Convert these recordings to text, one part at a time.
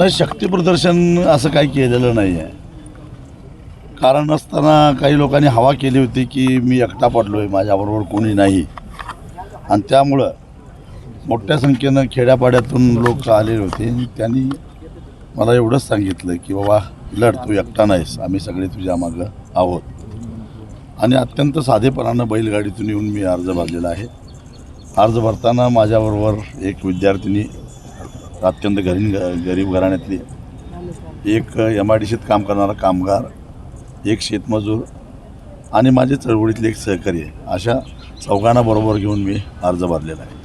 नाही शक्ती प्रदर्शन असं काही केलेलं नाही आहे कारण असताना काही लोकांनी हवा केली होती की मी एकटा पडलो आहे माझ्याबरोबर कोणी नाही. आणि त्यामुळं मोठ्या संख्येनं खेड्यापाड्यातून लोक आलेले होते. त्यांनी मला एवढंच सांगितलं की बाबा लढ तू एकटा नाहीस. आम्ही सगळे तुझ्या मागं आहोत. आणि अत्यंत साधेपणानं बैलगाडीतून येऊन मी अर्ज भरलेला आहे. अर्ज भरताना माझ्याबरोबर एक विद्यार्थिनी अत्यंत गरीब गरीब घराण्यातली. एक एम आय डी सीत काम करणारा कामगार एक शेतमजूर आणि माझे चळवळीतले एक सहकारी आहे. अशा चौघांना बरोबर घेऊन मी अर्ज भरलेला आहे.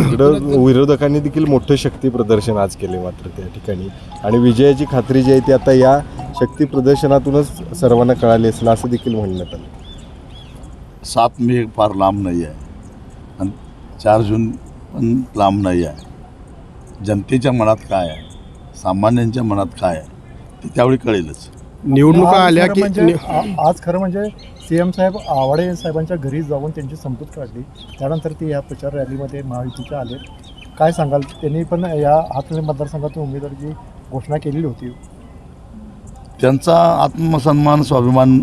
इकडं विरोधकांनी देखील मोठं शक्ती प्रदर्शन आज केले मात्र त्या ठिकाणी. आणि विजयाची खात्री जी आहे ती आता या शक्ती प्रदर्शनातूनच सर्वांना कळाली असेल असं देखील म्हणण्यात आलं. सात मे फार लांब नाही आहे. आणि चार जून पण लांब नाही आहे. जनतेच्या मनात काय आहे? सामान्यांच्या मनात काय आहे? ते त्यावेळी कळेलच. निवडणुका आल्या की म्हणजे नि- आज खरं म्हणजे सी एम साहेब आवाडे साहेबांच्या घरी जाऊन त्यांची समजूत काढली. त्यानंतर ते या प्रचार रॅलीमध्ये महायुतीच्या आले. काय सांगाल? त्यांनी पण या हातकणंगले मतदारसंघातून उमेदवारीची घोषणा केलेली होती. त्यांचा आत्मसन्मान स्वाभिमान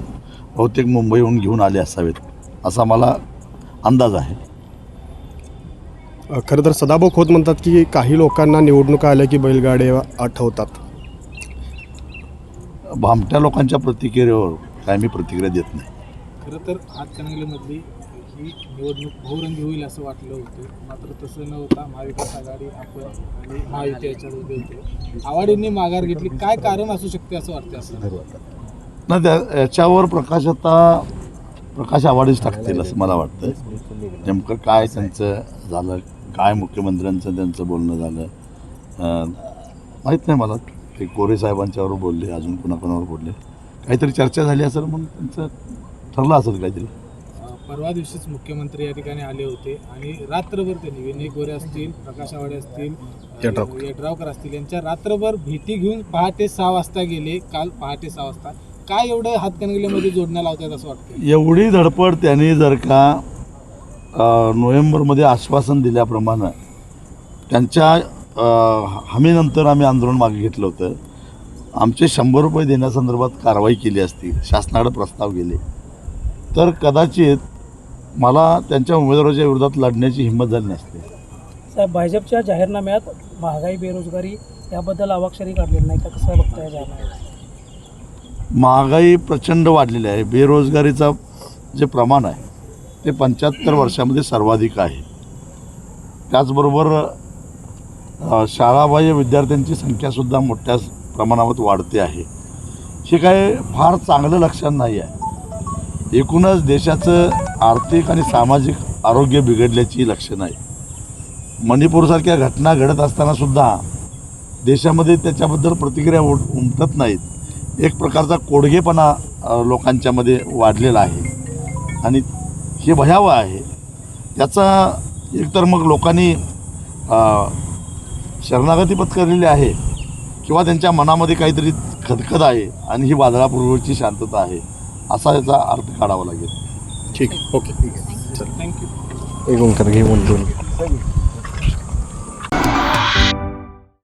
बहुतेक मुंबईहून घेऊन आले असावेत असा मला अंदाज आहे. खरं तर सदाभाऊ खोत म्हणतात की काही लोकांना निवडणुका आल्या की बैलगाड्या आठवतात. भामट्या लोकांच्या प्रतिक्रियेवर काय मी प्रतिक्रिया देत नाही. खरं तर हातकणंगलेमधली ही निवडणूक बहुरंगी होईल असं वाटलं होतं. मात्र तसं न होता महाविकास आघाडी आपण आणि महायुती याच्यात उभे होते. आघाडींनी माघार घेतली. काय कारण असू शकते असं वाटतं असं? ना त्या याच्यावर प्रकाश आता प्रकाश आवाडीच टाकतील असं मला वाटतं नेमकं काय त्यांचं झालं काय मुख्यमंत्र्यांचं त्यांचं बोलणं झालं? माहीत नाही मला. ते कोरे साहेबांच्यावर बोलले अजून कुणाकुणावर बोलले. काहीतरी चर्चा झाली असेल म्हणून त्यांचं ठरलं असेल काहीतरी. परवा दिवशीच मुख्यमंत्री या ठिकाणी आले होते आणि रात्रभर त्यांनी विनय गोरे असतील प्रकाश आवाडे असतील यड्रावकर. असतील यांच्या रात्रभर भेटी घेऊन पहाटे सहा वाजता गेले काल पहाटे सहा वाजता. काय एवढं हातकणंगलेमध्ये जोडण्या लावतात असं वाटतं एवढी धडपड त्यांनी जर का नोव्हेंबरमध्ये आश्वासन दिल्याप्रमाणे त्यांच्या हमीनंतर आम्ही आंदोलन मागे घेतलं होतं. आमचे शंभर रुपये देण्यासंदर्भात कारवाई केली असती शासनाकडे प्रस्ताव गेले. तर कदाचित मला त्यांच्या उमेदवाराच्या विरोधात लढण्याची हिंमत झाली नसते. साहेब भाजपच्या जाहीरनाम्यात महागाई बेरोजगारी याबद्दल अवाक्षरी काढलेली नाही का? कसं बघताय जाहीरनाम्यात महागाई प्रचंड वाढलेली आहे. बेरोजगारीचा जे प्रमाण आहे ते पंच्याहत्तर वर्षामध्ये सर्वाधिक आहे. त्याचबरोबर शाळाबाह्य विद्यार्थ्यांची संख्यासुद्धा मोठ्या प्रमाणावर वाढते आहे. हे काय फार चांगलं लक्षण नाही आहे. एकूणच देशाचं आर्थिक आणि सामाजिक आरोग्य बिघडल्याची लक्षणं आहे मणिपूरसारख्या घटना घडत असतानासुद्धा देशामध्ये त्याच्याबद्दल प्रतिक्रिया उम- उमटत नाहीत. एक प्रकारचा कोडगेपणा लोकांच्यामध्ये वाढलेला आहे. आणि हे भयावह आहे. त्याचा एकतर मग लोकांनी अ, शरणागती पत्करलेली आहे किंवा त्यांच्या मनामध्ये काहीतरी खदखद आहे आणि ही वादळापूर्वीची शांतता आहे असा याचा अर्थ काढावा लागेल. ठीक आहे. ओके. थँक्यू एक ओंकार घे बोलतो